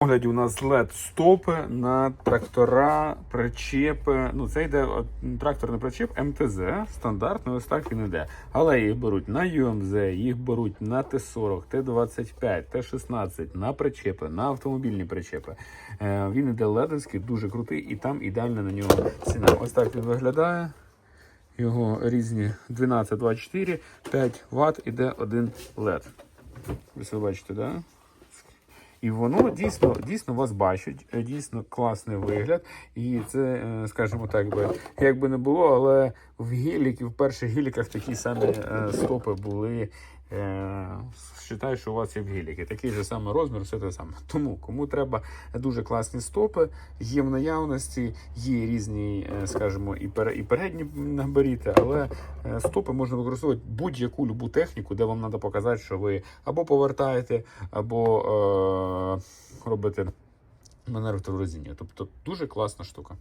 огляді у нас led стопи на трактора, причепи. Ну, це йде тракторний причеп МТЗ, стандартно, ось так він йде. Але їх беруть на UMZ, їх беруть на Т-40, Т-25, Т-16, на причепи, на автомобільні причепи. Е, він іде ледовський, дуже крутий, і там ідеальна на нього ціна. Ось так він виглядає. Його різні 12-24, 5 Вт іде один LED. Ви це бачите, так? Да? І воно дійсно дійсно вас бачить, е, дійсно класний вигляд. І це, е, скажімо так, би, як би не було, але в гіліків в перших гіліках такі самі е, стопи були. Е, Вважаю, що у вас є в гіліки. Такий же самий розмір, все те саме. Тому кому треба дуже класні стопи, є в наявності, є різні, е, скажімо, і пере- і передні наборіти, але е, стопи можна використовувати будь-яку любу техніку, де вам треба показати, що ви або повертаєте, або е, робите маневр в Тобто дуже класна штука.